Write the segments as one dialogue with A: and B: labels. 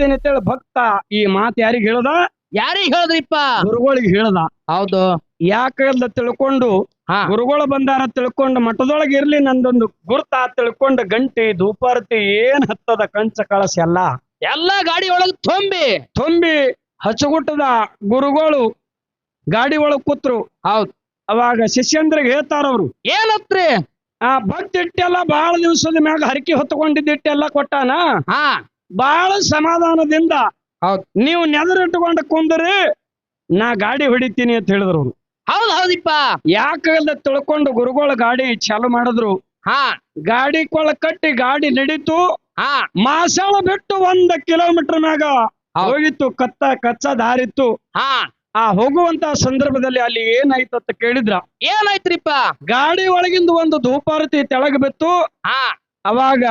A: ಮಾಡ್ತೇನೆ ಅಂತೇಳಿ ಭಕ್ತ ಈ ಮಾತು ಯಾರಿಗ ಹೇಳ್ದ?
B: ಯಾರಿಗ್ ಹೇಳಿದ್ರಿಪ್ಪ?
A: ಗುರುಗಳಿಗೆ ಹೇಳ್ದ.
B: ಹೌದು.
A: ಯಾಕಂದ ತಿಳ್ಕೊಂಡು
B: ಹಾ.
A: ಗುರುಗಳು ಬಂದಾರ ತಿಳ್ಕೊಂಡು ಮಠದೊಳಗೆ ಇರ್ಲಿ ನಂದೊಂದು ಗುರ್ತ ತಿಳ್ಕೊಂಡು ಗಂಟೆ ಧೂಪಾರತಿ ಏನ್ ಹತ್ತದ ಕಂಚ ಕಳಸ ಎಲ್ಲ.
B: ಎಲ್ಲಾ ಗಾಡಿ ಒಳಗ್ ತುಂಬಿ.
A: ತುಂಬಿ ಹಚ್ಚಗುಟ್ಟದ ಗುರುಗಳು ಗಾಡಿ ಒಳಗ್ ಕೂತ್ರು.
B: ಹೌದ್.
A: ಅವಾಗ ಶಿಷ್ಯಂದ್ರಿಗೆ ಹೇಳ್ತಾರ ಅವ್ರು.
B: ಏನತ್ರಿ?
A: ಆ ಭಕ್ತಿ ಇಟ್ಟೆಲ್ಲ ಬಹಳ ದಿವಸದ ಮ್ಯಾಗ ಹರಕೆ ಹೊತ್ಕೊಂಡಿದ್ದಿಟ್ಟೆಲ್ಲ ಕೊಟ್ಟಾನ?
B: ಹಾ.
A: ಬಹಳ ಸಮಾಧಾನದಿಂದ
B: ಹೌದ್.
A: ನೀವು ನೆದರಿಟ್ಟುಕೊಂಡು ಕುಂದ್ರಿ ನಾ ಗಾಡಿ ಹೊಡಿತೀನಿ ಅಂತ ಹೇಳಿದ್ರು ಅವ್ರು.
B: ಹೌದ್ ಹೌದಿಪ್ಪ.
A: ಯಾಕಂದ ತಿಳ್ಕೊಂಡು ಗುರುಗಳು ಗಾಡಿ ಚಾಲು ಮಾಡಿದ್ರು.
B: ಹಾ.
A: ಗಾಡಿ ಕೊಳ ಕಟ್ಟಿ ಗಾಡಿ ನಡೀತು.
B: ಹಾ.
A: ಮಾಸಾಳ ಬಿಟ್ಟು ಒಂದ ಕಿಲೋಮೀಟರ್ ಮ್ಯಾಗ. ಹೋಗಿತ್ತು ಕತ್ತ ಕಚ್ಚ ದಾರಿತ್ತು.
B: ಹಾ.
A: ಆ ಹೋಗುವಂತ ಸಂದರ್ಭದಲ್ಲಿ ಅಲ್ಲಿ ಏನಾಯ್ತು ಅಂತ ಕೇಳಿದ್ರ?
B: ಏನಾಯ್ತ್ರಿಪ್ಪ?
A: ಗಾಡಿ ಒಳಗಿಂದ ಒಂದು ಧೂಪಾರತಿ ತೆಳಗ ಬಿತ್ತು.
B: ಹಾ.
A: ಅವಾಗ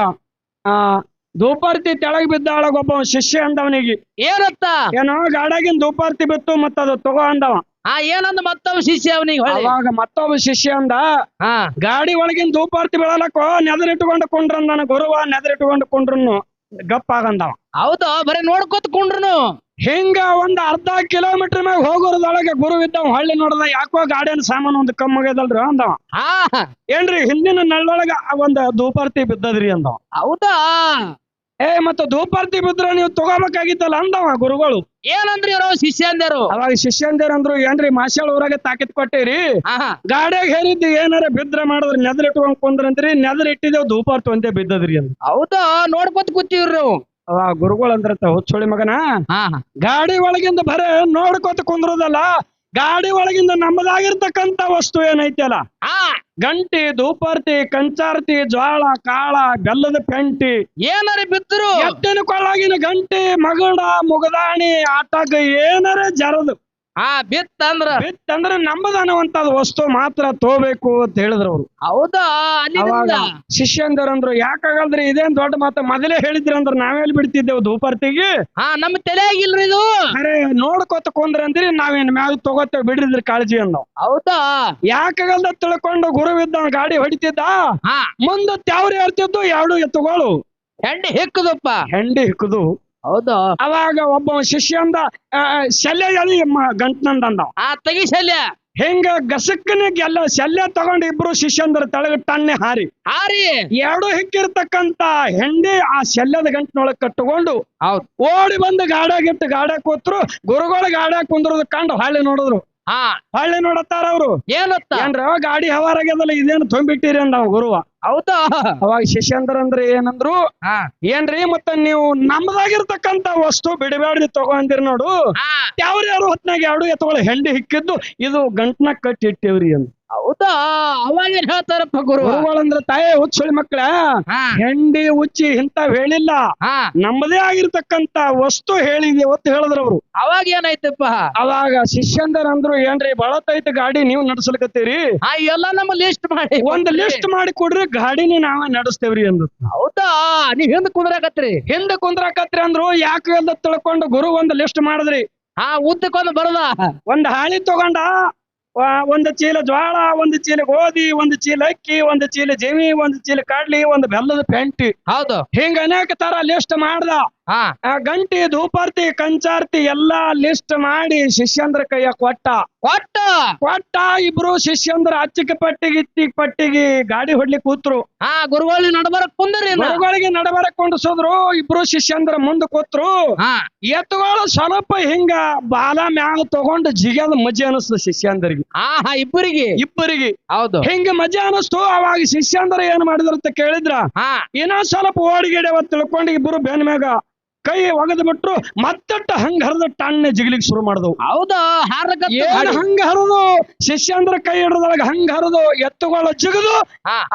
A: ಆ ಧೂಪಾರತಿ ತೆಳಗ್ ಬಿದ್ದಾಳಗ ಒಬ್ಬ ಶಿಷ್ಯ ಅಂದವನಿಗೆ
B: ಏನತ್ತ?
A: ಏನೋ ಗಾಡಾಗಿನ ಧೂಪಾರ್ತಿ ಬಿತ್ತು ಮತ್ತ ಅದು ತಗೋ ಅಂದವ.
B: ಆ ಏನಂದ ಮತ್ತೊಬ್ಬ ಶಿಷ್ಯ ಅವನಿಗೆ
A: ಅವಾಗ ಮತ್ತೊಬ್ಬ ಶಿಷ್ಯ ಅಂದ
B: ಹಾ.
A: ಗಾಡಿ ಒಳಗಿನ ಧೂಪಾರ್ತಿ ಬೀಳಲಕ್ಕೋ ನೆದರಿಟ್ಟುಕೊಂಡು ನನ್ನ ಗುರುವ ನೆದರಿಟ್ಟುಕೊಂಡು ಕುಂಡ್ರನು ಗಪ್ಪ ಆಗಂದವ
B: ಹೌದು ಬರೀ ನೋಡ್ಕೊತ ಕುಂಡ್ರುನು.
A: ಹಿಂಗ ಒಂದ್ ಅರ್ಧ ಕಿಲೋಮೀಟರ್ ಮ್ಯಾಗ ಹೋಗೋರದೊಳಗೆ ಗುರು ಇದ್ದಾವ ಹಳ್ಳಿ ನೋಡದ ಯಾಕೋ ಗಾಡಿಯನ್ ಸಾಮಾನು ಒಂದು ಕಮ್ಮಗದಲ್ರಿ ಅಂದವ.
B: ಹಾ.
A: ಏನ್ರಿ ಹಿಂದಿನ ನಳ್ಳೊಳಗ ಒಂದ್ ಧೂಪಾರ್ತಿ ಬಿದ್ದದ್ರಿ ಅಂದವ.
B: ಹೌದಾ?
A: ಏ ಮತ್ತ ಧೂಪಾರ್ತಿ ಬಿದ್ರ ನೀವು ತಗೋಬೇಕಾಗಿತ್ತಲ್ಲ ಅಂದವ ಗುರುಗಳು.
B: ಏನಂದ್ರಿ ಇವ್ರು ಶಿಷ್ಯಂದರು?
A: ಅವಾಗ ಶಿಷ್ಯಂದೇರ್ ಅಂದ್ರು ಏನ್ರಿ ಮಾಶಾಳ ಊರಾಗ ತಾಕಿತ್ ಕೊಟ್ಟೇರಿ? ಗಾಡಿಯಾಗ ಹೇರಿದ್ದು ಏನಾರ ಬಿದ್ರ ಮಾಡಿದ್ರ ನೆದ್ರ ಇಟ್ಕೊಂಡ್ ಕುಂದ್ರಂತ್ರಿ ನೆದ್ರ ಇಟ್ಟಿದ್ದೇವ್ ಧೂಪಾರ್ತಿ ಒಂದೇ ಬಿದ್ದದ್ರಿ ಅಂದ.
B: ಹೌದಾ? ನೋಡ್ಕೊತ ಕೂತೀವ್ರಿ ನಾವು.
A: ಅವಾಗ ಗುರುಗಳು ಅಂದ್ರತ ಹುಚ್ಚುಳಿ ಮಗನ.
B: ಹಾ ಹಾ.
A: ಗಾಡಿ ಒಳಗಿಂದ ಬರೇ ನೋಡ್ಕೊತ ಕುಂದ್ರದಲ್ಲ ಗಾಡಿ ಒಳಗಿಂದ ನಮ್ಮದಾಗಿರ್ತಕ್ಕಂತ ವಸ್ತು ಏನೈತಲ್ಲ?
B: ಹಾ.
A: ಗಂಟಿ ದೂಪರ್ತಿ ಕಂಚಾರ್ತಿ ಜ್ವಾಳ ಕಾಳ ಗಲ್ಲದ ಪೆಂಟಿ.
B: ಏನಾರ ಬಿದ್ರು
A: ಎತ್ತಿನ ಕೊಳ್ಳಾಗಿನ ಗಂಟಿ ಮಗಡ ಮುಗದಾಣಿ ಆಟಗ ಏನಾರ ಜರದು.
B: ಹಾ ಬಿತ್
A: ಅಂದ್ರ? ನಮ್ಮದನ್ನವಂತದ್ ವಸ್ತು ಮಾತ್ರ ತೋಬೇಕು ಅಂತ ಹೇಳಿದ್ರು ಅವ್ರು
B: ಹೌದಾ
A: ಅವಾಗ
B: ಅಂದ್ರು
A: ಶಿಷ್ಯಂದರಂದ್ರು ಯಾಕಾಗಲ್ರಿ ಇದೇನ್ ದೊಡ್ಡ ಮಾತ? ಮೊದಲೇ ಹೇಳಿದ್ರಿ ಅಂದ್ರ ನಾವೆಲ್ಲಿ ಬಿಡ್ತಿದ್ದೇವು ಧೂಪಾರ್ತಿಗೆ?
B: ಹಾ ನಮ್ಮ ತಲೆಯಾಗಿಲ್ರಿ ಇದು.
A: ಅರೆ ನೋಡ್ಕೊತ ಕುಂದ್ರಂದ್ರಿ ನಾವೇನ್ ಮ್ಯಾಗ ತಗೋತೇವ್ ಬಿಡ್ರಿದ್ರಿ ಕಾಳಜಿ ಅನ್ನೋ.
B: ಹೌದಾ?
A: ಯಾಕಾಗಲ್ದ ತಿಳ್ಕೊಂಡು ಗುರುವಿದ್ದ ಗಾಡಿ ಹೊಡಿತಿದ್ದ?
B: ಹಾ.
A: ಮುಂದ ತ್ಯಾವ್ರಿ ಏರ್ತಿದ್ದು ಎರಡು ಎತ್ತುಗಳು?
B: ಹೆಂಡಿ ಹಿಕ್ಕದಪ್ಪ.
A: ಹೆಂಡಿ ಹಿಕ್ಕದು.
B: ಹೌದಾ?
A: ಅವಾಗ ಒಬ್ಬ ಶಿಷ್ಯ ಅಂದ ಆ, ಶಲ್ಯ ಎಳಿ ತಗಿ
B: ಆ ಶಲ್ಯ.
A: ಹೆಂಗ ಗಸಕ್ಕನೆ ಎಲ್ಲ ಶಲ್ಯ ತಗೊಂಡ್ ಇಬ್ರು ಶಿಷ್ಯಂದ್ರ ತಳಗ ಟನ್ನೆ ಹಾರಿ.
B: ಹಾರಿ.
A: ಎರಡು ಹಿಕ್ಕಿರ್ತಕ್ಕಂತ ಹೆಂಡಿ ಆ ಶಲ್ಯದ ಗಂಟಿನೊಳಗ್ ಕಟ್ಟಕೊಂಡು
B: ಹೌದ್.
A: ಓಡಿ ಬಂದು ಗಾಡಾಗಿಟ್ಟು ಗಾಡ ಕೂತ್ರು ಗುರುಗಳ ಗಾಡ್ಯಾಗ ಕುಂದ್ರದ್ ಕಂಡು ಹಳ್ಳಿ ನೋಡಿದ್ರು.
B: ಹಾ.
A: ಹಳ್ಳಿ ನೋಡತ್ತಾರ ಅವ್ರು.
B: ಏನತ್ತ?
A: ಏನ್ರ ಗಾಡಿ ಹವಾರಾಗ್ಯದಲ್ಲ ಇದೇನು ತುಂಬಿಟ್ಟಿರಿ ಅಂದ ಅವ ಗುರುವ.
B: ಹೌದಾ?
A: ಅವಾಗ ಶಿಷ್ಯಂದ್ರ ಅಂದ್ರೆ ಏನಂದ್ರು
B: ಹಾ.
A: ಏನ್ರಿ ಮತ್ತ ನೀವು ನಮ್ದಾಗಿರ್ತಕ್ಕಂತ ವಸ್ತು ಬಿಡಬ್ಯಾಡ್ರಿ ತಗೊಂಡಿರಿ ನೋಡು.
B: ಹಾ.
A: ಯಾವ್ರ ಯಾರು ಹೊತ್ನಾಗ ಎರಡು ಎತ್ತುಗಳು ಹೆಂಡಿ ಹಿಕ್ಕಿದ್ದು ಇದು ಗಂಟ್ನಾಗ ಕಟ್ಟಿ ಇಟ್ಟಿವ್ರಿ ಅಂತ
B: ಹೌದಾ? ಅವಾಗ ಏನ್ ಹೇಳ್ತಾರಪ್ಪ ಗುರು
A: ಗುರುಗಳಂದ್ರ ತಾಯಿ ಹುಚ್ಚುಳಿ ಮಕ್ಳ
B: ಹಾ.
A: ಹೆಂಡಿ ಉಚ್ಚಿ ಇಂತಾವ್ ಹೇಳಿಲ್ಲ.
B: ಹಾ.
A: ನಮ್ಮದೇ ಆಗಿರ್ತಕ್ಕಂತ ವಸ್ತು ಹೇಳಿದೆ ಒತ್ತು ಹೇಳಿದ್ರು ಅವ್ರು.
B: ಅವಾಗ ಏನಾಯ್ತಪ್ಪ?
A: ಅವಾಗ ಶಿಷ್ಯಂದರ್ ಅಂದ್ರು ಏನ್ರಿ ಬಳತೈತ ಗಾಡಿ ನೀವು ನಡ್ಸಲಿಕತ್ತೀರಿ?
B: ಆ ಎಲ್ಲ ನಮ್ಮ ಲಿಸ್ಟ್ ಮಾಡಿ
A: ಒಂದ್ ಲಿಸ್ಟ್ ಮಾಡಿ ಕೊಡ್ರಿ ಗಾಡಿನಿ ನಾವ ನಡಸ್ತೇವ್ರಿ ಅಂದ್ರು.
B: ಹೌದಾ? ನೀವ್ ಹಿಂದ್ ಕುಂದ್ರಾಕತ್ರಿ
A: ಹಿಂದೆ ಕುಂದ್ರಾಕತ್ರಿ ಅಂದ್ರು ಯಾಕೆ ಅಂತ ತಿಳ್ಕೊಂಡು ಗುರು ಒಂದ್ ಲಿಸ್ಟ್ ಮಾಡಿದ್ರಿ.
B: ಹಾ ಉದ್ದಕ್ಕೊಂದು ಬರದ
A: ಒಂದ್ ಹಾಳಿ ತಗೊಂಡ ಆ, ಒಂದ್ ಚೀಲ ಜ್ವಾಳ ಒಂದು ಚೀಲ ಗೋಧಿ ಒಂದು ಚೀಲ ಅಕ್ಕಿ ಒಂದು ಚೀಲ ಜಮಿ ಒಂದು ಚೀಲ ಕಡ್ಲಿ ಒಂದು ಬೆಲ್ಲದ ಪೆಂಟಿ.
B: ಹೌದು.
A: ಹಿಂಗ ಅನೇಕ ತರ ಲಿಸ್ಟ್ ಮಾಡ್ದ. ಗಂಟಿ ಧೂಪಾರ್ತಿ ಕಂಚಾರ್ತಿ ಎಲ್ಲಾ ಲಿಸ್ಟ್ ಮಾಡಿ ಶಿಷ್ಯಂದ್ರ ಕೈಯ ಕೊಟ್ಟ.
B: ಕೊಟ್ಟ.
A: ಕೊಟ್ಟ ಇಬ್ರು ಶಿಷ್ಯಂದ್ರ ಅಚ್ಚಿಗೆ ಪಟ್ಟಿಗೆ ಇತ್ತಿಗೆ ಪಟ್ಟಿಗೆ ಗಾಡಿ ಹೊಡ್ಲಿಕ್ ಕೂತ್ರು.
B: ಹಾ ಗುರುಗಳಿಗೆ ನಡಬರಕ್ ಕುಂದ್ರಿ.
A: ಗುರುಗಳಿಗೆ ನಡಬರಕ್ ಕೊಂಡಿಸಿದ್ರು ಇಬ್ರು ಶಿಷ್ಯಂದ್ರ ಮುಂದ ಕೂತ್ರು. ಎತ್ತುಗಳು ಸ್ವಲ್ಪ ಹಿಂಗ ಬಾಲ ಮ್ಯಾಗ ತಗೊಂಡು ಜಿಗ್ಯಾದ ಮಜೆ ಅನಿಸ್ತು ಶಿಷ್ಯಂದ್ರಿಗೆ.
B: ಆ ಹಾ ಇಬ್ಬರಿಗೆ.
A: ಇಬ್ಬರಿಗೆ.
B: ಹೌದು.
A: ಹಿಂಗ ಮಜೆ ಅನಿಸ್ತು ಅವಾಗ ಶಿಷ್ಯಂದ್ರ ಏನ್ ಮಾಡಿದ್ರ ಅಂತ ಕೇಳಿದ್ರ? ಇನ್ನೊಂದ್ ಸ್ವಲ್ಪ ಓಡಿಗೆಡೆ ತಿಳ್ಕೊಂಡು ಇಬ್ರು ಬೆನ್ ಮ್ಯಾಗ ಕೈ ಒಗದ್ ಬಿಟ್ರು ಮತ್ತಟ್ಟ ಹಂಗ ಹರಿದ ಟಣ್ಣೆ ಜಿಗ್ಲಿಕ್ ಶುರು ಮಾಡಿದವು.
B: ಹೌದಾ?
A: ಏನ್ ಹಂಗ ಹರಿದು? ಶಿಷ್ಯಂದ್ರ ಕೈ ಹಿಡ್ದೊಳಗ ಹಂಗ ಹರಿದು ಎತ್ತುಗಳ ಜಿಗದು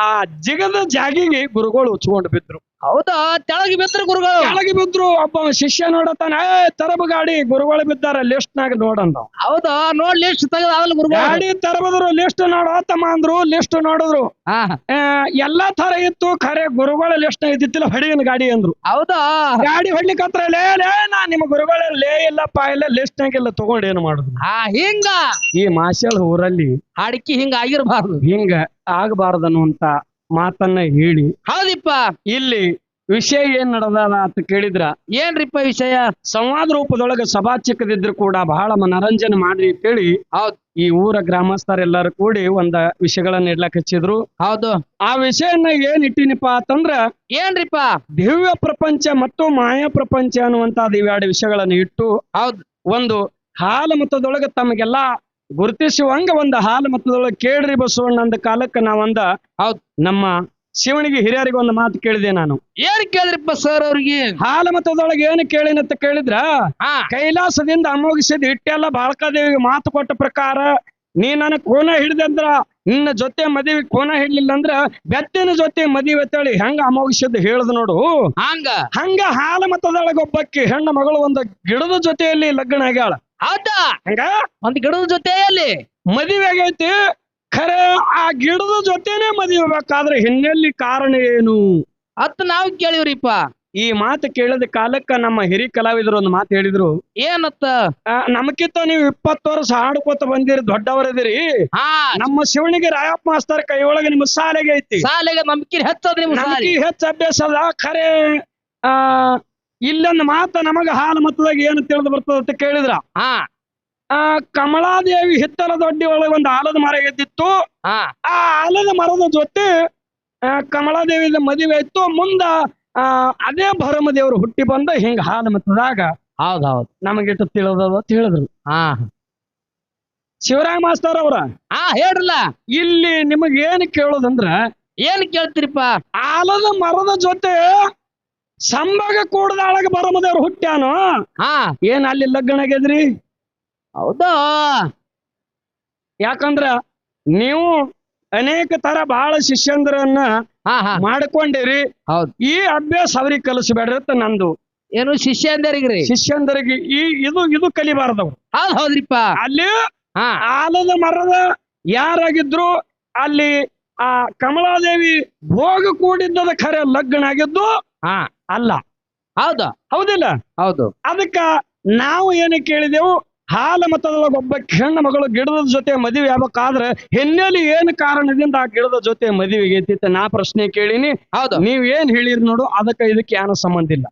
A: ಆ ಜಿಗದ ಜಾಗಿಗೆ ಗುರುಗಳು ಉಚ್ಕೊಂಡು ಬಿದ್ರು.
B: ಹೌದಾ? ತೆಳಗಿ ಬಿದ್ರು ಗುರುಗಳು.
A: ಕೆಳಗೆ ಬಿದ್ರು. ಒಬ್ಬ ಶಿಷ್ಯ ನೋಡತಾನ ಏ ತರಬ ಗಾಡಿ ಗುರುಗಳು ಬಿದ್ದಾರ ಲಿಸ್ಟ್ ನಾಗ ನೋಡಂದ
B: ಹೌದಾ? ನೋಡ್ ಲಿಸ್ಟ್ ತೆಗದಾವಲ್ಲ ಗುರುಗಳು.
A: ಗಾಡಿ ತರಬದ್ರು ಲಿಸ್ಟ್ ನೋಡೋ ತಮ್ಮ ಅಂದ್ರು ಲಿಸ್ಟ್ ನೋಡಿದ್ರು.
B: ಹಾ
A: ಆ, ಎಲ್ಲಾ ತರ ಇತ್ತು ಖರೆ ಗುರುಗಳ ಲಿಸ್ಟ್ ಇದ್ದಿತ್ತಿಲ್ಲ ಹೊಡಿಗಿನ ಗಾಡಿ ಅಂದ್ರು.
B: ಹೌದಾ?
A: ಗಾಡಿ ಹೊಡ್ಲಿಕ್ಕೆ ಹತ್ರ ಲೇ ಲೇ ನಾ ನಿಮ್ಮ ಗುರುಗಳ ಲೇ ಇಲ್ಲಪ್ಪ ಇಲ್ಲ ಲಿಸ್ಟ್ ನಾಗೆಲ್ಲ ತಗೊಂಡ್ ಏನ್ ಮಾಡುದು?
B: ಹಾ ಹಿಂಗ.
A: ಈ ಮಾಶಾಳ ಊರಲ್ಲಿ
B: ಹಾಡಕಿ ಹಿಂಗ ಆಗಿರ್ಬಾರ್ದು.
A: ಹಿಂಗ ಆಗಬಾರ್ದನ್ನುವಂತ ಮಾತನ್ನ ಹೇಳಿ.
B: ಹೌದಿಪ್ಪ.
A: ಇಲ್ಲಿ ವಿಷಯ ಏನ್ ನಡೆದ ಅಂತ ಕೇಳಿದ್ರ.
B: ಏನ್ರಿಪ್ಪ ವಿಷಯ?
A: ಸಂವಾದ ರೂಪದೊಳಗ ಸಭಾ ಚಿಕ್ಕದಿದ್ರು ಕೂಡ ಬಹಳ ಮನರಂಜನೆ ಮಾಡ್ರಿ ಅಂತೇಳಿ
B: ಹೌದ್.
A: ಈ ಊರ ಗ್ರಾಮಸ್ಥರೆಲ್ಲರೂ ಕೂಡಿ ಒಂದ ವಿಷಯಗಳನ್ನ ಇಡ್ಲಕ್ ಹಚ್ಚಿದ್ರು.
B: ಹೌದು.
A: ಆ ವಿಷಯನ್ನ ಏನ್ ಇಟ್ಟಿನಿಪ್ಪ ಅಂತಂದ್ರ
B: ಏನ್ರಿಪ್ಪ?
A: ದಿವ್ಯ ಪ್ರಪಂಚ ಮತ್ತು ಮಾಯಾ ಪ್ರಪಂಚ ಅನ್ನುವಂತ ಇವೆರಡು ವಿಷಯಗಳನ್ನ ಇಟ್ಟು
B: ಹೌದ್.
A: ಒಂದು ಹಾಲ ಮತದೊಳಗ ತಮಗೆಲ್ಲ ಗುರುತಿಸುವಂಗ ಒಂದ ಹಾಲು ಮತ್ತದೊಳಗೆ ಕೇಳ್ರಿ ಬಸವಣ್ಣ ಅಂದ ಕಾಲಕ್ಕೆ ನಾವಂದ
B: ಹೌದ್
A: ನಮ್ಮ ಶಿವನಿಗೆ ಹಿರಿಯರಿಗೆ ಒಂದು ಮಾತು ಕೇಳಿದೆ ನಾನು.
B: ಏನ್ ಕೇಳಿದ್ರಿಪ್ಪ ಸರ್ ಅವ್ರಿಗೆ?
A: ಹಾಲು ಮತದೊಳಗೆ ಏನು ಕೇಳಿನಂತ ಕೇಳಿದ್ರ? ಕೈಲಾಸದಿಂದ ಅಮೋಗಿಸಿದ ಇಟ್ಟೆಲ್ಲ ಬಾಳಕಾದೇವಿಗೆ ಮಾತು ಕೊಟ್ಟ ಪ್ರಕಾರ ನೀ ನನ ಕೋನ ಹಿಡ್ದಂದ್ರ ನಿನ್ನ ಜೊತೆ ಮದುವೆ ಕೋನ ಹಿಡ್ಲಿಲ್ಲ ಅಂದ್ರ ಬೆತ್ತಿನ ಜೊತೆ ಮದುವೆ ತಳಿ ಹೆಂಗ ಅಮೋಗಿಸಿದ್ ಹೇಳ್ದ ನೋಡು.
B: ಹಂಗ?
A: ಹಂಗ ಹಾಲ ಮತದೊಳಗೆ ಒಬ್ಬಕ್ಕಿ ಹೆಣ್ಣ ಮಗಳು ಒಂದು ಗಿಡದ ಜೊತೆಯಲ್ಲಿ ಲಗ್ನ ಆಗ್ಯಾಳ.
B: ಹೌದಾ
A: ಹಂಗ?
B: ಒಂದ್ ಗಿಡದ ಜೊತೆ ಅಲ್ಲಿ
A: ಮದುವೆ ಆಗೈತಿ ಖರೆ ಆ ಗಿಡದ ಜೊತೆನೆ ಮದುವೆ ಬೇಕಾದ್ರೆ ಹಿನ್ನೆಲೆ ಕಾರಣ ಏನು?
B: ಅತ್ ನಾವ್ ಕೇಳಿವ್ರಿಪ್ಪ.
A: ಈ ಮಾತು ಕೇಳಿದ ಕಾಲಕ್ಕ ನಮ್ಮ ಹಿರಿ ಕಲಾವಿದರು ಒಂದು ಮಾತು ಹೇಳಿದ್ರು.
B: ಏನತ್ತ?
A: ಆ, ನಮಕಿಂತ ನೀವು ಇಪ್ಪತ್ತು ವರ್ಷ ಹಾಡ್ಕೋತ ಬಂದಿರಿ ದೊಡ್ಡವರದಿರಿ
B: ಹಾ.
A: ನಮ್ಮ ಶಿವನಿಗೆ ರಾಯಪ್ಪ ಮಾಸ್ತರ್ ಕೈ ಒಳಗೆ ನಿಮ್ಮ ಸಾಲೆಗೆ ಐತಿ.
B: ಸಾಲೆಗೆ ನಂಬಿಕೆ ಹೆಚ್ಚದ್ರಿ ನಿಮ್
A: ನಮ್ಗೆ
B: ಸಾಲಿ.
A: ಹೆಚ್ಚು ಅಭ್ಯಾಸ ಅದ. ಖರೆ ಆ ಇಲ್ಲೊಂದು ಮಾತ ನಮಗ ಹಾಲು ಮತದಾಗ ಏನು ತಿಳಿದು ಬರ್ತದ ಅಂತ ಕೇಳಿದ್ರ?
B: ಹಾ.
A: ಆ ಕಮಲಾದೇವಿ ಹಿತ್ತಲ ದೊಡ್ಡಿ ಒಳಗೆ ಒಂದು ಆಲದ ಮರ ಎದ್ದಿತ್ತು.
B: ಹಾ.
A: ಆ ಆಲದ ಮರದ ಜೊತೆ ಆ, ಕಮಲಾದೇವಿ ಮದುವೆ ಇತ್ತು ಮುಂದ ಆ ಅದೇ ಭರಮದೇವರು ಹುಟ್ಟಿ ಬಂದ ಹಿಂಗ ಹಾಲು ಮತದಾಗ
B: ಹೌದ್ ಹೌದ್
A: ನಮಗಿಟ್ಟು ತಿಳಿದದ ಅಂತ ಹೇಳಿದ್ರು
B: ಹಾ.
A: ಶಿವರಾಯ ಮಾಸ್ತರ್ ಅವ್ರ?
B: ಆ ಹೇಳ್ರಲ್ಲ.
A: ಇಲ್ಲಿ ನಿಮಗ್ ಏನ್ ಕೇಳೋದಂದ್ರ
B: ಏನ್ ಕೇಳ್ತೀರಿಪ್ಪ?
A: ಆಲದ ಮರದ ಜೊತೆ ಸಂಭಾಗ ಕೂಡದಾಳಗ ಬರಮದೇವ್ರು ಹುಟ್ಟ್ಯಾನು?
B: ಹಾ.
A: ಏನ್ ಅಲ್ಲಿ ಲಗ್ನ ಆಗ್ಯದ್ರಿ?
B: ಹೌದಾ?
A: ಯಾಕಂದ್ರ ನೀವು ಅನೇಕ ತರ ಬಹಳ ಶಿಷ್ಯಂದ್ರನ್ನ
B: ಹಾ ಹಾ.
A: ಮಾಡ್ಕೊಂಡಿರಿ.
B: ಹೌದ್.
A: ಈ ಅಭ್ಯಾಸ ಅವ್ರಿಗೆ ಕಲಿಸ್ಬೇಡ್ರಿ ಅಂತ ನಂದು.
B: ಏನು ಶಿಷ್ಯ ಅಂದರಿಗ್ರಿ
A: ಶಿಷ್ಯಂದರಿಗೆ ಈ ಇದು ಇದು ಕಲಿಬಾರ್ದವ್
B: ಹೌದ್ ಹೌದ್ರಿಪ್ಪ.
A: ಅಲ್ಲಿ
B: ಹಾ.
A: ಆಲದ ಮರದ ಯಾರಾಗಿದ್ರು ಅಲ್ಲಿ ಆ ಕಮಲಾದೇವಿ ಭೋಗ ಕೂಡಿದ್ದದ ಖರೆ ಲಗ್ನ ಆಗಿದ್ದು
B: ಹಾ.
A: ಅಲ್ಲ.
B: ಹೌದಾ.
A: ಹೌದಿಲ್ಲ?
B: ಹೌದು.
A: ಅದಕ್ಕ ನಾವು ಏನು ಕೇಳಿದೆವು? ಹಾಲ ಮತದೊಳಗೆ ಒಬ್ಬ ಹೆಣ್ಣು ಮಗಳು ಗಿಡದ ಜೊತೆ ಮದುವೆ ಆಗ್ಬೇಕಾದ್ರೆ ಹಿನ್ನೆಲೆ ಏನು ಕಾರಣದಿಂದ ಆ ಗಿಡದ ಜೊತೆ ಮದುವೆಗೆ ಎತ್ತಿತ್ತ ನಾ ಪ್ರಶ್ನೆ ಕೇಳಿನಿ.
B: ಹೌದು.
A: ನೀವ್ ಏನ್ ಹೇಳಿರಿ ನೋಡು ಅದಕ್ಕೆ ಇದಕ್ಕೆ ಏನೋ ಸಂಬಂಧ ಇಲ್ಲ.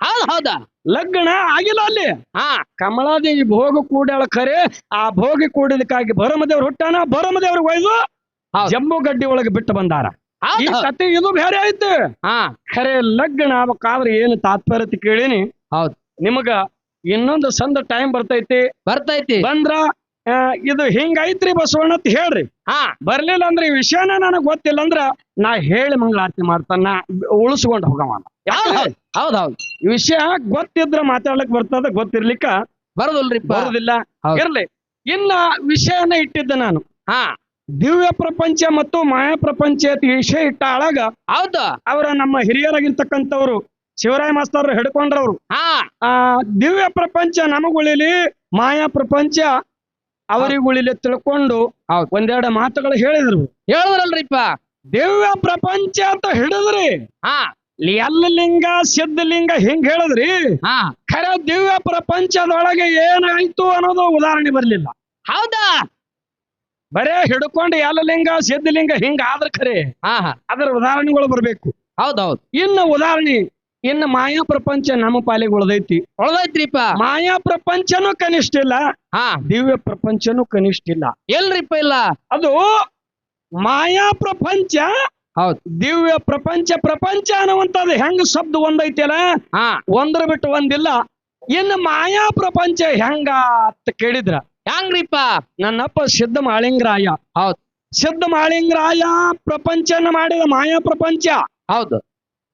B: ಹೌದ ಹೌದಾ.
A: ಲಗ್ನ ಆಗಿಲ್ಲ ಅಲ್ಲಿ.
B: ಹಾ.
A: ಕಮಲಾದೇವಿ ಭೋಗ ಕೂಡ್ಯಾಳ ಖರೆ ಆ ಭೋಗಿ ಕೂಡಿದಕ್ಕಾಗಿ ಭರಮದೇವ್ರು ಹುಟ್ಟಾನ ಭರಮದೇವ್ರಿಗೆ ಒಯ್ದು
B: ಜಂಬುಗಡ್ಡಿ
A: ಜಂಬು ಗಡ್ಡಿ ಒಳಗೆ ಬಿಟ್ಟು ಬಂದಾರ. ಈ. ಕತೆ ಇದು ಬೇರೆ ಐತೆ.
B: ಹಾ.
A: ಖರೆ ಲಗ್ನ ಆಗ್ಬೇಕಾದ್ರೆ ಏನು ತಾತ್ಪರ್ಯತೆ ಕೇಳಿನಿ.
B: ಹೌದು.
A: ನಿಮಗ ಇನ್ನೊಂದು ಸಂದ ಟೈಮ್ ಬರ್ತೈತಿ.
B: ಬರ್ತೈತಿ.
A: ಬಂದ್ರ ಆ, ಇದು ಹಿಂಗ ಐತ್ರಿ ಬಸವಣ್ಣ ಅಂತ ಹೇಳ್ರಿ.
B: ಹಾ.
A: ಬರ್ಲಿಲ್ಲ ಅಂದ್ರೆ ಈ ವಿಷಯನ ನನಗ್ ಗೊತ್ತಿಲ್ಲ ಅಂದ್ರ ನಾ ಹೇಳಿ ಮಂಗಳಾರತಿ ಮಾಡ್ತಾನ ಉಳಿಸ್ಕೊಂಡು ಹೋಗವ
B: ಹೌದ್ ಹೌದ್. ಹೌದ್ ಹೌದ್.
A: ಈ ವಿಷಯ ಗೊತ್ತಿದ್ರ ಮಾತಾಡ್ಲಕ್ ಬರ್ತದ ಗೊತ್ತಿರ್ಲಿಕ್ಕ?
B: ಬರೋದಿಲ್ರಿಪ್ಪ.
A: ಬರುದಿಲ್ಲ.
B: ಹೌದ್.
A: ಇರ್ಲಿ. ಇನ್ನ ವಿಷಯನ ಇಟ್ಟಿದ್ದೆ ನಾನು.
B: ಹಾ.
A: ದಿವ್ಯ ಪ್ರಪಂಚ ಮತ್ತು ಮಾಯಾ ಪ್ರಪಂಚ ವಿಷಯ ಇಟ್ಟ ಆಳಾಗ
B: ಹೌದು.
A: ಅವರ ನಮ್ಮ ಹಿರಿಯರಾಗಿರ್ತಕ್ಕಂಥವ್ರು ಶಿವರಾಯ ಮಾಸ್ತರ್ ಹಿಡ್ಕೊಂಡ್ರವ್ರು.
B: ಹಾ.
A: ಆ ದಿವ್ಯ ಪ್ರಪಂಚ ನಮಗುಳಿಲಿ ಮಾಯಾ ಪ್ರಪಂಚ ಅವರಿಗುಳಿಲಿ ತಿಳ್ಕೊಂಡು
B: ಹೌದ್.
A: ಒಂದೆರಡು ಮಾತುಗಳು ಹೇಳಿದ್ರು.
B: ಹೇಳಿದ್ರಲ್ರಿಪ್ಪ?
A: ದಿವ್ಯ ಪ್ರಪಂಚ ಅಂತ ಹಿಡಿದ್ರಿ.
B: ಹಾ.
A: ಲಿಂಗ ಸಿದ್ಧಲಿಂಗ ಹಿಂಗ್ ಹೇಳಿದ್ರಿ.
B: ಹಾ.
A: ಖರೆ ದಿವ್ಯ ಪ್ರಪಂಚದೊಳಗೆ ಏನಾಯ್ತು ಅನ್ನೋದು ಉದಾಹರಣೆ ಬರ್ಲಿಲ್ಲ.
B: ಹೌದಾ?
A: ಬರೇ ಹಿಡ್ಕೊಂಡು ಯಲಲಿಂಗ ಸಿದ್ಧಲಿಂಗ ಹಿಂಗ ಆದ್ರ ಖರೆ.
B: ಹಾ ಹಾ.
A: ಅದರ ಉದಾಹರಣೆಗಳು ಬರಬೇಕು.
B: ಹೌದೌದು. ಹೌದ್
A: ಇನ್ನು ಉದಾಹರಣೆ ಇನ್ನು ಮಾಯಾ ಪ್ರಪಂಚ ನಮ್ಮ ಪಾಲಿಗೆ ಉಳ್ದೈತಿ.
B: ಒಳ್ದೈತ್ರೀಪಾ
A: ಮಾಯಾ ಪ್ರಪಂಚನೂ ಕನಿಷ್ಠ ಇಲ್ಲ
B: ಹಾ.
A: ದಿವ್ಯ ಪ್ರಪಂಚನೂ ಕನಿಷ್ಠ ಇಲ್ಲ.
B: ಎಲ್ರಿಪ್ಪ ಇಲ್ಲ.
A: ಅದು ಮಾಯಾ ಪ್ರಪಂಚ
B: ಹೌದು.
A: ದಿವ್ಯ ಪ್ರಪಂಚ ಪ್ರಪಂಚ ಅನ್ನುವಂಥದ್ದು ಹೆಂಗ ಶಬ್ದ ಒಂದೈತಿಯಲ್ಲ
B: ಹಾ.
A: ಒಂದ್ರ ಬಿಟ್ಟು ಒಂದಿಲ್ಲ. ಇನ್ನು ಮಾಯಾ ಪ್ರಪಂಚ ಹೆಂಗ ಅಂತ ಕೇಳಿದ್ರ.
B: ಹೆಂಗ್ರಿಪ್ಪ
A: ನನ್ನಪ್ಪ ಸಿದ್ಧ ಮಾಳಿಂಗರಾಯ.
B: ಹೌದು.
A: ಸಿದ್ಧ ಮಾಳಿಂಗರಾಯ ಪ್ರಪಂಚನ ಮಾಡಿದ ಮಾಯಾ ಪ್ರಪಂಚ.
B: ಹೌದು.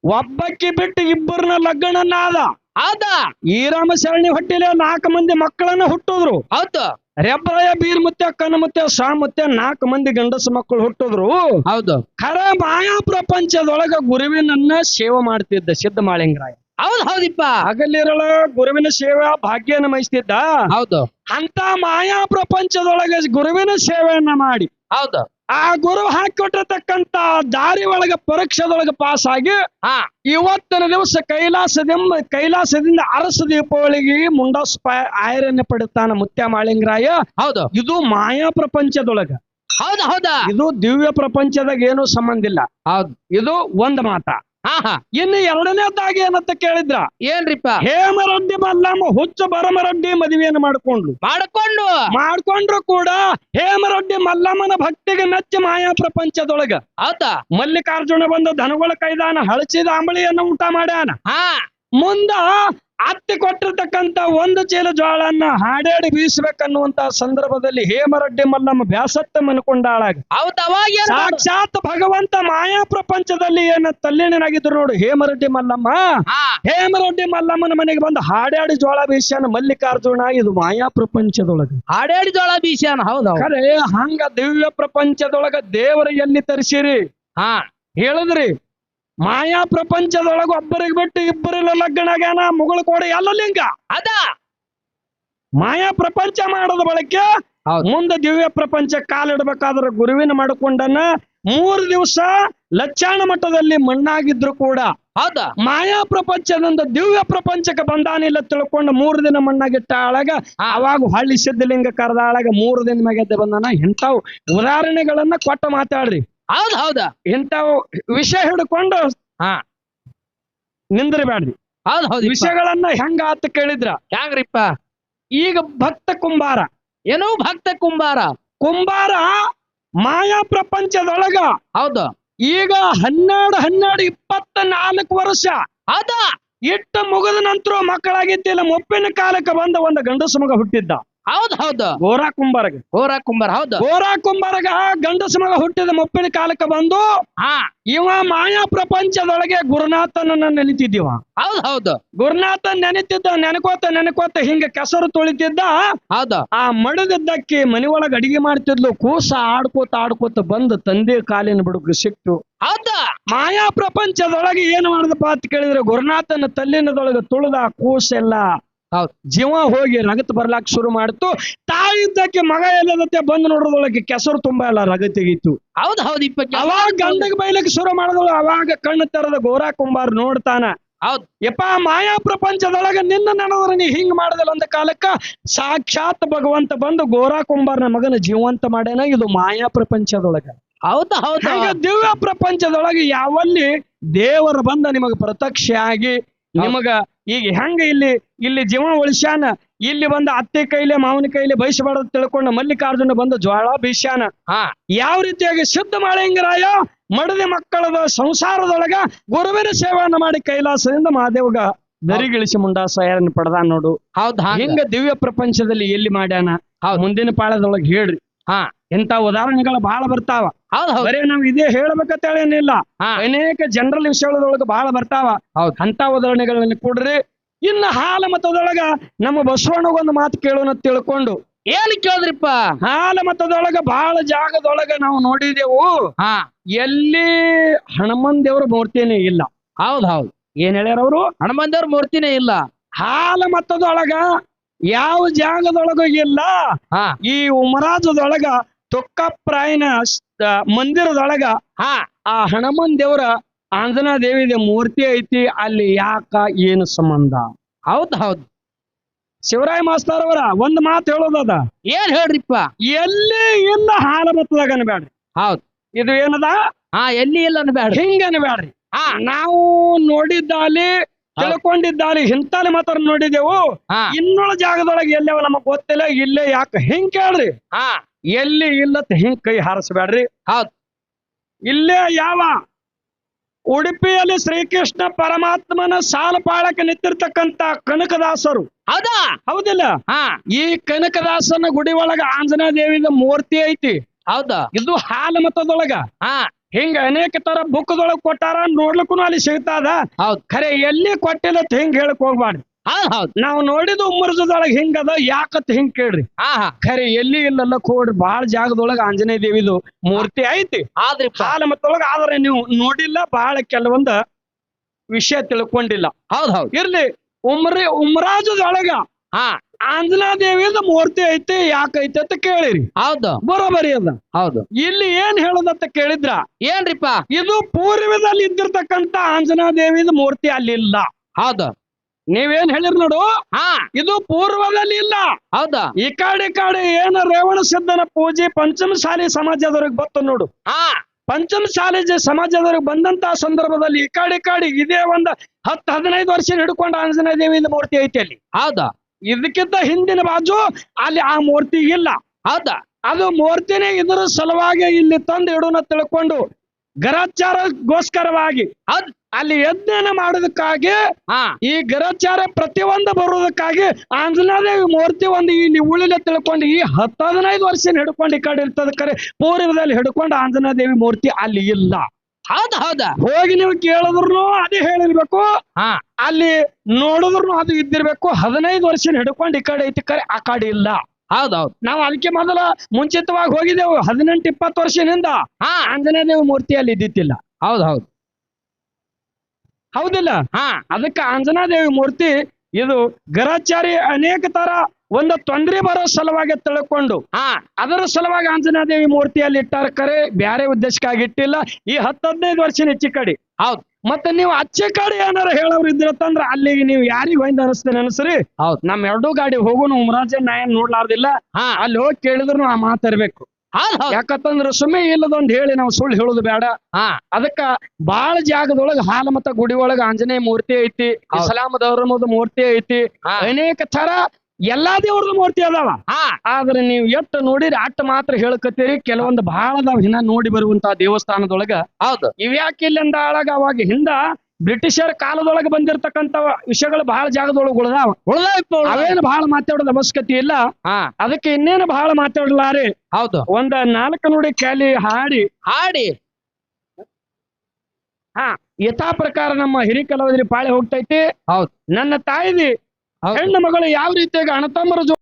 A: ಒಬ್ಬಕ್ಕಿ ಬಿಟ್ಟು ಇಬ್ಬರನ್ನ ಲಗ್ನನ್ನ ಆದ
B: ಆದ
A: ಈ ರಾಮ ಶರಣಿ ಹೊಟ್ಟಿಲೆ ನಾಲ್ಕು ಮಂದಿ ಮಕ್ಕಳನ್ನ ಹುಟ್ಟಿದ್ರು.
B: ಹೌದು.
A: ರೆಬ್ರಾಯ ಬೀರ್ ಮುತ್ತೆ ಕಣ್ಣ ಮುತ್ತೆ ಸಾ ಮುತ್ತೆ ನಾಲ್ಕು ಮಂದಿ ಗಂಡಸ ಮಕ್ಕಳು ಹುಟ್ಟಿದ್ರು.
B: ಹೌದು.
A: ಖರ ಮಾಯಾ ಪ್ರಪಂಚದೊಳಗ ಗುರುವಿನನ್ನ ಸೇವೆ ಮಾಡ್ತಿದ್ದ ಸಿದ್ಧ ಮಾಳಿಂಗರಾಯ.
B: ಹೌದ್ ಹೌದಿಪ್ಪ.
A: ಹಗಲಿರಳ ಗುರುವಿನ ಸೇವೆ ಭಾಗ್ಯ ನಮಿಸ್ತಿದ್ದ
B: ಹೌದು.
A: ಅಂತ ಮಾಯಾ ಪ್ರಪಂಚದೊಳಗ ಗುರುವಿನ ಸೇವೆಯನ್ನ ಮಾಡಿ.
B: ಹೌದು.
A: ಆ ಗುರು ಹಾಕಿಕೊಟ್ಟಿರ್ತಕ್ಕಂತ ದಾರಿ ಒಳಗ ಪರೀಕ್ಷದೊಳಗ ಪಾಸ್ ಆಗಿ
B: ಹಾ.
A: ಇವತ್ತಿನ ದಿವಸ ಕೈಲಾಸದಿಂದ ಕೈಲಾಸದಿಂದ ಅರಸ ದೀಪಾವಳಿಗೆ ಮುಂಡಾಸ್ ಆಯರನ್ನ ಪಡುತ್ತಾನ ಮುತ್ಯ ಮಾಳಿಂಗರಾಯ
B: ಹೌದು.
A: ಇದು ಮಾಯಾ ಪ್ರಪಂಚದೊಳಗ.
B: ಹೌದ ಹೌದಾ.
A: ಇದು ದಿವ್ಯ ಪ್ರಪಂಚದಾಗ ಏನು ಸಂಬಂಧ ಇಲ್ಲ.
B: ಹೌದು.
A: ಇದು ಒಂದ್ ಮಾತ.
B: ಹಾ ಹಾ
A: ಇನ್ನು ಎರಡನೇದಾಗಿ ಏನಂತ ಕೇಳಿದ್ರ?
B: ಏನ್ರಿಪ್ಪ?
A: ಹೇಮರಡ್ಡಿ ಮಲ್ಲಮ್ಮ ಹುಚ್ಚ ಬರಮರಡ್ಡಿ ಮದುವೆಯನ್ನು ಮಾಡ್ಕೊಂಡ್ಲು
B: ಮಾಡ್ಕೊಂಡು?
A: ಮಾಡ್ಕೊಂಡ್ರು ಕೂಡ ಹೇಮರಡ್ಡಿ ಮಲ್ಲಮ್ಮನ ಭಕ್ತಿಗೆ ನಚ್ಚಿ ಮಾಯಾ ಪ್ರಪಂಚದೊಳಗ.
B: ಆತ
A: ಮಲ್ಲಿಕಾರ್ಜುನ ಬಂದು ದನಗಳ ಕೈದಾನ ಹಳಚಿದ ಅಂಬಳಿಯನ್ನು ಊಟ ಮಾಡ್ಯಾನ.
B: ಹಾ.
A: ಮುಂದ ಅತ್ತಿ ಕೊಟ್ಟಿರ್ತಕ್ಕಂತ ಒಂದು ಚೀಲ ಜೋಳನ್ನ ಹಾಡಾಡಿ ಬೀಸ್ಬೇಕನ್ನುವಂತ ಸಂದರ್ಭದಲ್ಲಿ ಹೇಮರಡ್ಡಿ ಮಲ್ಲಮ್ಮ ಬ್ಯಾಸತ್ತ ಮನ್ಕೊಂಡಾಳಾಗ? ಸಾಕ್ಷಾತ್ ಭಗವಂತ ಮಾಯಾ ಪ್ರಪಂಚದಲ್ಲಿ ಏನ ತಲ್ಲೀನನಾಗಿದ್ರು ನೋಡು ಹೇಮರಡ್ಡಿ ಮಲ್ಲಮ್ಮ. ಹೇಮರಡ್ಡಿ ಮಲ್ಲಮ್ಮನ ಮನೆಗೆ ಬಂದು ಹಾಡಾಡಿ ಜೋಳ ಬೀಸ್ಯಾನ ಮಲ್ಲಿಕಾರ್ಜುನ ಇದು ಮಾಯಾ ಪ್ರಪಂಚದೊಳಗ.
B: ಹಾಡಾಡಿ ಜೋಳ ಬೀಸ್ಯಾನ ಹೌದು
A: ಹಂಗ ದಿವ್ಯ ಪ್ರಪಂಚದೊಳಗ ದೇವರ ಎಲ್ಲಿ ತರಿಸಿರಿ?
B: ಹಾ.
A: ಹೇಳಿದ್ರಿ. ಮಾಯಾ ಪ್ರಪಂಚದೊಳಗ ಒಬ್ಬರಿಗೆ ಬಿಟ್ಟು ಇಬ್ಬರಿಲ್ಲ ಲಗ್ನ ಆಗ್ಯಾನ ಮುಗಳ ಕೋಡ ಎಲ್ಲ ಲಿಂಗ.
B: ಅದ.
A: ಮಾಯಾ ಪ್ರಪಂಚ ಮಾಡದ ಬಳಕೆ ಮುಂದೆ ದಿವ್ಯ ಪ್ರಪಂಚ ಕಾಲಿಡ್ಬೇಕಾದ್ರೆ ಗುರುವಿನ ಮಾಡ್ಕೊಂಡನ ಮೂರು ದಿವಸ ಲಚ್ಚಾಣ ಮಟ್ಟದಲ್ಲಿ ಮಣ್ಣಾಗಿದ್ರು ಕೂಡ.
B: ಹೌದ.
A: ಮಾಯಾ ಪ್ರಪಂಚದಿಂದ ದಿವ್ಯ ಪ್ರಪಂಚಕ್ಕೆ ಬಂದಾನಿಲ್ಲ ತಿಳ್ಕೊಂಡು ಮೂರು ದಿನ ಮಣ್ಣಾಗಿಟ್ಟ ಆಳಾಗ. ಅವಾಗ ಹಳ್ಳಿ ಸಿದ್ಧಲಿಂಗ ಕರೆದ ಆಳಾಗ ಮೂರು ದಿನ ಮ್ಯಾಗೆದ್ದೆ ಬಂದಾನ. ಇಂಥವು ಉದಾಹರಣೆಗಳನ್ನ ಕೊಟ್ಟ ಮಾತಾಡ್ರಿ.
B: ಹೌದ್ ಹೌದ.
A: ಇಂಥವು ವಿಷಯ ಹಿಡ್ಕೊಂಡು
B: ಹಾ.
A: ನಿಂದ್ರಬೇಡ್ರಿ.
B: ಹೌದ್ ಹೌದು.
A: ವಿಷಯಗಳನ್ನ ಹೆಂಗ ಆತ ಕೇಳಿದ್ರ?
B: ಹ್ಯಾಂಗ್ರಿಪ್ಪ
A: ಈಗ ಭಕ್ತ ಕುಂಬಾರ
B: ಏನೋ ಭಕ್ತ ಕುಂಬಾರ
A: ಕುಂಬಾರ ಮಾಯಾ ಪ್ರಪಂಚದೊಳಗ
B: ಹೌದು.
A: ಈಗ ಹನ್ನೆರಡು ಹನ್ನೆರಡು ಇಪ್ಪತ್ತ ನಾಲ್ಕು ವರ್ಷ
B: ಅದ
A: ಇಟ್ಟ ಮುಗಿದ ನಂತರ ಮಕ್ಕಳಾಗಿದ್ದಿಲ್ಲ ಮುಪ್ಪಿನ ಕಾಲಕ್ಕೆ ಬಂದ ಒಂದು ಗಂಡಸು ಮಗ ಹುಟ್ಟಿದ್ದ.
B: ಹೌದ್ ಹೌದು.
A: ಗೋರಾ ಕುಂಬಾರಗ.
B: ಗೋರ ಕುಂಬಾರ ಹೌದು.
A: ಗೋರಾ ಕುಂಬಾರಗ ಗಂಡಸ ಮಗ ಹುಟ್ಟಿದ ಮುಪ್ಪಿನ ಕಾಲಕ್ಕೆ ಬಂದು
B: ಹಾ.
A: ಇವ ಮಾಯಾ ಪ್ರಪಂಚದೊಳಗೆ ಗುರುನಾಥನನ್ನ ನೆನಿತಿದ್ದೀವ.
B: ಹೌದ್ ಹೌದು.
A: ಗುರುನಾಥ ನೆನಿತಿದ್ದ ನೆನಕೋತ ನೆನಕೋತ ಹಿಂಗ ಕೆಸರು ತೊಳಿತಿದ್ದ
B: ಹೌದ.
A: ಆ ಮಡದಿದ್ದಕ್ಕೆ ಮನಿ ಒಳಗ ಅಡಿಗೆ ಮಾಡ್ತಿದ್ಲು ಕೂಸ ಆಡ್ಕೋತ ಆಡ್ಕೋತ ಬಂದು ತಂದೆ ಕಾಲಿನ ಬಿಡುಗ ಸಿಕ್ತು.
B: ಹೌದ.
A: ಮಾಯಾ ಪ್ರಪಂಚದೊಳಗೆ ಏನು ಮಾಡಿದಪ್ಪ ಅಂತ ಕೇಳಿದ್ರೆ ಗುರುನಾಥನ ತಲ್ಲಿನದೊಳಗೆ ತುಳಿದ ಕೂಸೆಲ್ಲ
B: ಹೌದ್.
A: ಜೀವ ಹೋಗಿ ರಗತ್ ಬರ್ಲಾಕ್ ಶುರು ಮಾಡ್ತು. ತಾಯಿದ್ದಕ್ಕೆ ಮಗ ಎಲ್ಲದತ್ತೆ ಬಂದು ನೋಡೋದೊಳಗೆ ಕೆಸರು ತುಂಬಾ ಎಲ್ಲ ರಗ ತೆಗೀತು
B: ಹೌದ್ ಹೌದು ಇಪ್ಪ
A: ಅವಾಗ ಗಂಡಗ್ ಬೈಲಕ್ಕೆ ಶುರು ಮಾಡಿದಳು ಅವಾಗ ಕಣ್ಣು ತರದ ಗೋರಾ ಕುಂಬಾರ್ ನೋಡ್ತಾನ.
B: ಹೌದ್.
A: ಯಪ್ಪ ಮಾಯಾ ಪ್ರಪಂಚದೊಳಗ ನಿನ್ನ ನೆನದ್ರ ನೀ ಹಿಂಗ್ ಮಾಡದಲ್ಲ ಒಂದ ಕಾಲಕ್ಕ ಸಾಕ್ಷಾತ್ ಭಗವಂತ ಬಂದು ಗೋರಾ ಕುಂಬಾರ್ನ ಮಗನ ಜೀವಂತ ಮಾಡ್ಯಾನ. ಇದು ಮಾಯಾ ಪ್ರಪಂಚದೊಳಗ.
B: ಹೌದು ಹೌದು.
A: ದಿವ್ಯ ಪ್ರಪಂಚದೊಳಗೆ ಯಾವಲ್ಲಿ ದೇವರು ಬಂದ ನಿಮಗ ಪ್ರತ್ಯಕ್ಷ ಆಗಿ ನಿಮಗ ಈಗ ಹೆಂಗ ಇಲ್ಲಿ ಇಲ್ಲಿ ಜೀವ ಉಳಿಸ್ಯಾನ? ಇಲ್ಲಿ ಬಂದ ಅತ್ತೆ ಕೈಲೆ ಮಾವನ ಕೈಲೆ ಬಯಸಬಾರ್ದು ತಿಳ್ಕೊಂಡ ಮಲ್ಲಿಕಾರ್ಜುನ ಬಂದ ಜ್ವಾಳ ಬೀಸ್ಯಾನ.
B: ಹಾ.
A: ಯಾವ ರೀತಿಯಾಗಿ ಸಿದ್ಧ ಮಾಡಂಗರಾಯ ಮಡದಿ ಮಕ್ಕಳದ ಸಂಸಾರದೊಳಗ ಗುರುವಿನ ಸೇವೆಯನ್ನು ಮಾಡಿ ಕೈಲಾಸದಿಂದ ಮಹಾದೇವಗ ದರಿಗಿಳಿಸಿ ಮುಂಡಾಸಯರನ್ನ ಪಡೆದ ನೋಡು.
B: ಹೌದಾ ಹಂಗ
A: ದಿವ್ಯ ಪ್ರಪಂಚದಲ್ಲಿ ಎಲ್ಲಿ ಮಾಡ್ಯಾನ. ಮುಂದಿನ ಪಾಳದೊಳಗೆ ಹೇಳ್ರಿ.
B: ಹಾ.
A: ಇಂತ ಉದಾಹರಣೆಗಳು ಬಹಳ ಬರ್ತಾವ.
B: ಹೌದ್ ಹೌದ್.
A: ಬರೇ ನಾವ್ ಇದೇ ಹೇಳ್ಬೇಕಂತ ಏನಿಲ್ಲ
B: ಹಾ.
A: ಅನೇಕ ಜನರಲ್ ವಿಷಯಗಳೊಳಗೆ ಬಹಳ ಬರ್ತಾವ.
B: ಹೌದ್.
A: ಅಂತ ಉದಾಹರಣೆಗಳನ್ನ ಕೊಡ್ರಿ ಇನ್ನ ಹಾಲ ಮತದೊಳಗ ನಮ್ಮ ಬಸವಣ್ಣಗೊಂದು ಮಾತು ಕೇಳೋಣ ಅಂತ ತಿಳ್ಕೊಂಡು
B: ಏನ್ ಕೇಳಿದ್ರಿಪ್ಪ?
A: ಹಾಲ ಮತದೊಳಗ ಬಹಳ ಜಾಗದೊಳಗ ನಾವು ನೋಡಿದೆವು.
B: ಹಾ.
A: ಎಲ್ಲಿ ಹನುಮನ್ ದೇವ್ರ ಮೂರ್ತಿನೇ ಇಲ್ಲ.
B: ಹೌದ್ ಹೌದ್.
A: ಏನ್ ಹೇಳ್ಯಾರ ಅವರು?
B: ದೇವ್ರ ಮೂರ್ತಿನೇ ಇಲ್ಲ.
A: ಹಾಲ ಮತದೊಳಗ ಯಾವ ಜಾಗದೊಳಗ ಇಲ್ಲ.
B: ಹಾ.
A: ಈ ಉಮರಾಜದೊಳಗ ತೊಕ್ಕಪ್ರಾಯನ ಮಂದಿರದೊಳಗ
B: ಹಾ.
A: ಆ ಹನುಮನ್ ದೇವರ ಆಂಜನಾ ದೇವಿದ ಮೂರ್ತಿ ಐತಿ ಅಲ್ಲಿ ಯಾಕ ಏನು ಸಂಬಂಧ?
B: ಹೌದ್ ಹೌದ್.
A: ಶಿವರಾಯ ಮಾಸ್ತರ್ ಅವರ ಒಂದ್ ಮಾತು ಹೇಳೋದದ
B: ಏನ್ ಹೇಳ್ರಿಪ್ಪ?
A: ಎಲ್ಲಿ ಇಲ್ಲ ಹಾಲ ಬತ್ತದಾಗ ಅನ್ಬೇಡ್ರಿ
B: ಹೌದ್.
A: ಇದು ಏನದ?
B: ಹಾ ಎಲ್ಲಿ ಇಲ್ಲ ಅನ್ಬೇಡ್ರಿ
A: ಹಿಂಗ ಅನ್ಬೇಡ್ರಿ
B: ಹಾ.
A: ನಾವು ನೋಡಿದ್ದಾಲಿ ತಿಳ್ಕೊಂಡಿದ್ದಾಲಿ ಇಂತಾಲಿ ಮಾತ್ರ ನೋಡಿದೆವು.
B: ಇನ್ನೊಳ
A: ಇನ್ನುಳ ಜಾಗದೊಳಗೆ ಎಲ್ಲವ ನಮಗ್ ಗೊತ್ತಿಲ್ಲ ಇಲ್ಲೇ ಯಾಕ? ಹಿಂಗ್ ಕೇಳ್ರಿ.
B: ಹಾ.
A: ಎಲ್ಲಿ ಇಲ್ಲತ್ ಹಿಂಗ್ ಕೈ ಹಾರಿಸ್ಬೇಡ್ರಿ.
B: ಹೌದು.
A: ಇಲ್ಲೇ ಯಾವ ಉಡುಪಿಯಲ್ಲಿ ಶ್ರೀಕೃಷ್ಣ ಪರಮಾತ್ಮನ ಸಾಲ ಪಾಳಕ್ಕೆ ನಿಂತಿರ್ತಕ್ಕಂತ ಕನಕದಾಸರು.
B: ಹೌದಾ?
A: ಹೌದಿಲ್ಲ?
B: ಹಾ.
A: ಈ ಕನಕದಾಸನ ಗುಡಿ ಒಳಗ ಆಂಜನೇಯ ದೇವಿದ ಮೂರ್ತಿ ಐತಿ.
B: ಹೌದಾ.
A: ಇದು ಹಾಲ ಮತದೊಳಗ.
B: ಹಾ.
A: ಹಿಂಗ ಅನೇಕ ತರ ಬುಕ್ದೊಳಗ ಕೊಟ್ಟಾರ ನೋಡ್ಲಿಕ್ಕೂ ಅಲ್ಲಿ ಸಿಗ್ತಾದ.
B: ಹೌದ್.
A: ಖರೆ ಎಲ್ಲಿ ಕೊಟ್ಟಿಲ್ಲ ಹಿಂಗ್ ಹೇಳಕ್ ಹೋಗ್ಬಾರ್ದು
B: ಹೌದ್ ಹೌದ್.
A: ನಾವು ನೋಡಿದ ಉಮ್ಮರ್ಜದೊಳಗ ಹಿಂಗದ ಯಾಕತ್ ಹಿಂಗ್ ಕೇಳ್ರಿ?
B: ಹಾ ಹಾ.
A: ಖರೆ ಎಲ್ಲಿ ಇಲ್ಲಲ್ಲ ಕೋಡ್ರಿ ಬಾಳ ಜಾಗದೊಳಗ ಆಂಜನೇಯ ದೇವಿದು ಮೂರ್ತಿ ಐತಿ.
B: ಆದ್ರಿ
A: ಕಾಲ ಮತ್ತೊಳಗ ಆದ್ರೆ ನೀವು ನೋಡಿಲ್ಲ ಬಹಳ ಕೆಲವೊಂದ ವಿಷಯ ತಿಳ್ಕೊಂಡಿಲ್ಲ.
B: ಹೌದ್ ಹೌದ್.
A: ಇರ್ಲಿ ಉಮ್ರಿ ಉಮ್ರಾಜದೊಳಗ
B: ಹಾ.
A: ಆಂಜನಾ ದೇವಿದ ಮೂರ್ತಿ ಐತಿ ಯಾಕೈತಿ ಅಂತ ಕೇಳಿರಿ.
B: ಹೌದು.
A: ಬರೋಬರಿ ಅದ.
B: ಹೌದು.
A: ಇಲ್ಲಿ ಏನ್ ಹೇಳೋದಂತ ಕೇಳಿದ್ರ?
B: ಏನ್ರಿಪ್ಪ
A: ಇದು ಪೂರ್ವದಲ್ಲಿ ಇದ್ದಿರ್ತಕ್ಕಂತ ಆಂಜನಾ ದೇವಿದ ಮೂರ್ತಿ ಅಲ್ಲಿಲ್ಲ.
B: ಹೌದು.
A: ನೀವೇನ್ ಹೇಳಿರ್ ನೋಡು?
B: ಹಾ.
A: ಇದು ಪೂರ್ವದಲ್ಲಿ ಇಲ್ಲ.
B: ಹೌದಾ?
A: ಈ ಕಡೆ ಕಡೆ ಏನು ರೇವಣ ಸಿದ್ಧನ ಪೂಜೆ ಪಂಚಮಸಾಲಿ ಸಮಾಜದವ್ರಿಗೆ ಬತ್ತು ನೋಡು.
B: ಹಾ.
A: ಪಂಚಮ ಶಾಲೆ ಸಮಾಜದವ್ರಿಗೆ ಬಂದಂತ ಸಂದರ್ಭದಲ್ಲಿ ಈ ಕಡೆ ಕಾಡಿ ಇದೇ ಒಂದ ಹತ್ತು ಹದಿನೈದು ವರ್ಷ ಹಿಡ್ಕೊಂಡು ಆಂಜನೇಯ ದೇವಿದ ಮೂರ್ತಿ ಐತಿ ಅಲ್ಲಿ.
B: ಹೌದಾ?
A: ಇದಕ್ಕಿಂತ ಹಿಂದಿನ ಬಾಜು ಅಲ್ಲಿ ಆ ಮೂರ್ತಿ ಇಲ್ಲ.
B: ಹೌದಾ?
A: ಅದು ಮೂರ್ತಿನೇ ಇದರ ಸಲುವಾಗಿ ಇಲ್ಲಿ ತಂದು ಇಡೋಣ ತಿಳ್ಕೊಂಡು ಗರಾಚಾರಗೋಸ್ಕರವಾಗಿ
B: ಹೌದ್.
A: ಅಲ್ಲಿ ಯಜ್ಞಾನ ಮಾಡೋದಕ್ಕಾಗಿ
B: ಹಾ.
A: ಈ ಗ್ರಹಚಾರ ಪ್ರತಿಯೊಂದು ಬರೋದಕ್ಕಾಗಿ ಆಂಜನಾದೇವಿ ಮೂರ್ತಿ ಒಂದು ಇಲ್ಲಿ ಉಳಿಲೆ ತಿಳ್ಕೊಂಡು ಈ ಹತ್ತು ಹದಿನೈದು ವರ್ಷ ಹಿಡ್ಕೊಂಡು ಈ ಕಡೆ ಇರ್ತದ ಕರೆ. ಪೂರ್ವದಲ್ಲಿ ಹಿಡ್ಕೊಂಡು ಆಂಜನಾದೇವಿ ಮೂರ್ತಿ ಅಲ್ಲಿ ಇಲ್ಲ.
B: ಹೌದ ಹೌದ.
A: ಹೋಗಿ ನೀವು ಕೇಳಿದ್ರು ಅದೇ ಹೇಳಿರ್ಬೇಕು.
B: ಹಾ.
A: ಅಲ್ಲಿ ನೋಡಿದ್ರು ಅದು ಇದ್ದಿರ್ಬೇಕು. ಹದಿನೈದು ವರ್ಷ ಹಿಡ್ಕೊಂಡು ಈ ಕಡೆ ಐತಿ ಕರೆ ಆ ಕಡೆ ಇಲ್ಲ.
B: ಹೌದೌದು
A: ನಾವು ಅದಕ್ಕೆ ಮೊದಲ ಮುಂಚಿತವಾಗಿ ಹೋಗಿದ್ದೆವು. ಹದಿನೆಂಟು ಇಪ್ಪತ್ತು ವರ್ಷದಿಂದ
B: ಹಾ.
A: ಆಂಜನೇಯ ದೇವಿ ಮೂರ್ತಿ ಅಲ್ಲಿ ಇದ್ದಿತ್ತಿಲ್ಲ.
B: ಹೌದು ಹೌದು.
A: ಹೌದಿಲ್ಲ?
B: ಹಾ.
A: ಅದಕ್ಕೆ ಆಂಜನೇಯ ದೇವಿ ಮೂರ್ತಿ ಇದು ಗರಾಚಾರಿ ಅನೇಕ ತರ ಒಂದು ತೊಂದರೆ ಬರೋ ಸಲುವಾಗಿ ತಿಳ್ಕೊಂಡು
B: ಹಾ.
A: ಅದರ ಸಲುವಾಗಿ ಆಂಜನಾದೇವಿ ಮೂರ್ತಿಯಲ್ಲಿ ಇಟ್ಟಾರ ಕರೆ ಬ್ಯಾರೆ ಉದ್ದೇಶಕ್ಕಾಗಿ ಇಟ್ಟಿಲ್ಲ. ಈ ಹತ್ತು ಹದಿನೈದು ವರ್ಷ ಹೆಚ್ಚಿ ಕಡೆ.
B: ಹೌದು.
A: ಮತ್ತೆ ನೀವು ಅಚ್ಚೆ ಕಡೆ ಏನಾರ ಹೇಳೋರು ಇದ್ರತ್ತಂದ್ರ ಅಲ್ಲಿಗೆ ನೀವು ಯಾರಿಗ ಹೊಯ್ದ ಅನಿಸ್ತೇನೆ ಅನ್ಸ್ರಿ?
B: ಹೌದು.
A: ನಮ್ ಎರಡೂ ಗಾಡಿ ಹೋಗೋನು ಉಮರಾಜ ನಾ ಏನ್ ನೋಡ್ಲಾರ್ದಿಲ್ಲ.
B: ಹಾ.
A: ಅಲ್ಲಿ ಹೋಗಿ ಕೇಳಿದ್ರು ಆ ಮಾತಾಡ್ಬೇಕು ಯಾಕಂತಂದ್ರ ಸುಮ್ಮನೆ ಇಲ್ಲದೊಂದ್ ಹೇಳಿ ನಾವು ಸುಳ್ಳು ಹೇಳೋದು ಬೇಡ.
B: ಹಾ.
A: ಅದಕ್ಕ ಬಾಳ ಜಾಗದೊಳಗ ಹಾಲ ಮತ್ತ ಗುಡಿ ಒಳಗ ಆಂಜನೇಯ ಮೂರ್ತಿ ಐತಿ
B: ಇಸ್ಲಾಮ
A: ಇಸ್ಲಾಂ ಧರ್ಮದ ಮೂರ್ತಿ ಐತಿ
B: ಹಾ.
A: ಅನೇಕ ತರ ಎಲ್ಲಾ ದೇವ್ರದ ಮೂರ್ತಿ ಅದಾವ.
B: ಹಾ.
A: ಆದ್ರೆ ನೀವು ಎಟ್ಟು ನೋಡಿರಿ ಅಟ್ಟ ಮಾತ್ರ ಹೇಳ್ಕತ್ತೀರಿ ಕೆಲವೊಂದು ಬಹಳ ಅದಾವ. ಹಿನ್ನ ನೋಡಿ ಬರುವಂತ ದೇವಸ್ಥಾನದೊಳಗ.
B: ಹೌದು.
A: ಇವ್ಯಾಕೆ ಇಲ್ಲಿಂದ ಅವಾಗ ಹಿಂದ ಬ್ರಿಟಿಷರ ಕಾಲದೊಳಗೆ ಬಂದಿರತಕ್ಕಂತ ವಿಷಯಗಳು ಬಹಳ ಜಾಗದೊಳಗೆ ಉಳ್ದಾವ. ಅವೇನು ಬಹಳ ಮಾತಾಡೋದ ಅವಶ್ಯಕತೆ ಇಲ್ಲ. ಅದಕ್ಕೆ ಇನ್ನೇನು ಬಹಳ ಮಾತಾಡಲಾರಿ
B: ಹೌದು.
A: ಒಂದ ನಾಲ್ಕು ನುಡಿ ಕ್ಯಾಲಿ ಹಾಡಿ.
B: ಹಾಡಿ.
A: ಹಾ ಯಥಾ ಪ್ರಕಾರ ನಮ್ಮ ಹಿರಿ ಕಲಾವಿದ್ರಿ ಪಾಳೆ ಹೋಗ್ತೈತಿ.
B: ಹೌದು.
A: ನನ್ನ ತಾಯಿದಿ
B: ಹೌದು.
A: ಹೆಣ್ಣು ಮಗಳು ಯಾವ ರೀತಿಯಾಗಿ ಅಣತಮ್ಮರ ಜೊ